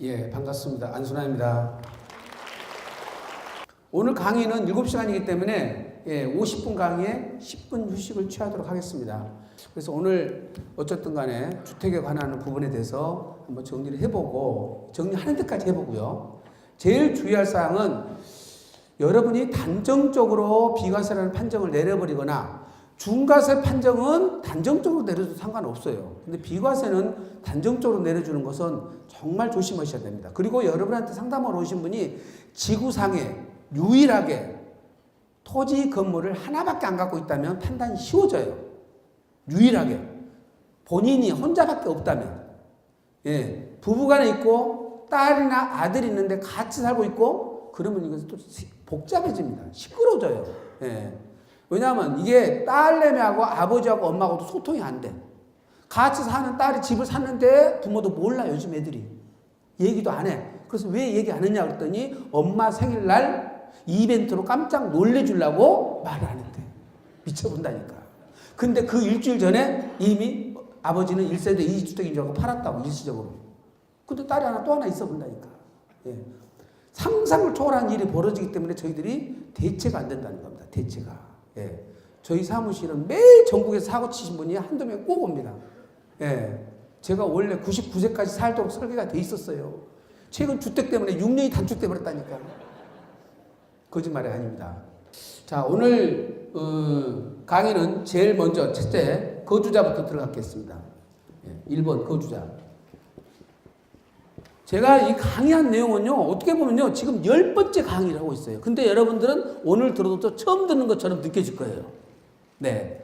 예, 반갑습니다. 안순환입니다. 오늘 강의는 7시간이기 때문에 예, 50분 강의에 10분 휴식을 취하도록 하겠습니다. 그래서 오늘 어쨌든 간에 주택에 관한 부분에 대해서 한번 정리를 해보고 정리하는 데까지 해보고요. 제일 주의할 사항은 여러분이 단정적으로 비과세라는 판정을 내려버리거나 중과세 판정은 단정적으로 내려도 상관없어요. 근데 비과세는 단정적으로 내려주는 것은 정말 조심하셔야 됩니다. 그리고 여러분한테 상담하러 오신 분이 지구상에 유일하게 토지 건물을 하나밖에 안 갖고 있다면 판단이 쉬워져요. 유일하게. 본인이 혼자밖에 없다면. 예. 부부간에 있고 딸이나 아들이 있는데 같이 살고 있고 그러면 이것은 또 시- 복잡해집니다. 시끄러워져요. 예. 왜냐하면 이게 딸내미하고 아버지하고 엄마하고도 소통이 안 돼. 같이 사는 딸이 집을 샀는데 부모도 몰라 요즘 애들이. 얘기도 안 해. 그래서 왜 얘기 안 했냐 그랬더니 엄마 생일날 이벤트로 깜짝 놀래주려고 말을 안 했대. 미쳐본다니까. 근데 그 일주일 전에 이미 아버지는 1세대 2주택인 줄 알고 팔았다고 일시적으로. 근데 딸이 하나 또 하나 있어 본다니까. 예. 상상을 초월한 일이 벌어지기 때문에 저희들이 대체가 안 된다는 겁니다. 대체가. 예. 저희 사무실은 매일 전국에서 사고 치신 분이 한두 명 꼭 옵니다. 예. 제가 원래 99세까지 살도록 설계가 돼 있었어요. 최근 주택 때문에 6년이 단축돼 버렸다니까. 거짓말이 아닙니다. 자, 오늘 어, 강의는 제일 먼저 첫째 거주자부터 들어가겠습니다. 예, 1번 거주자. 제가 이 강의한 내용은요, 어떻게 보면요, 지금 열 번째 강의를 하고 있어요. 근데 여러분들은 오늘 들어도 또 처음 듣는 것처럼 느껴질 거예요. 네.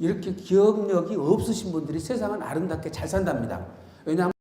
이렇게 기억력이 없으신 분들이 세상은 아름답게 잘 산답니다. 왜냐하면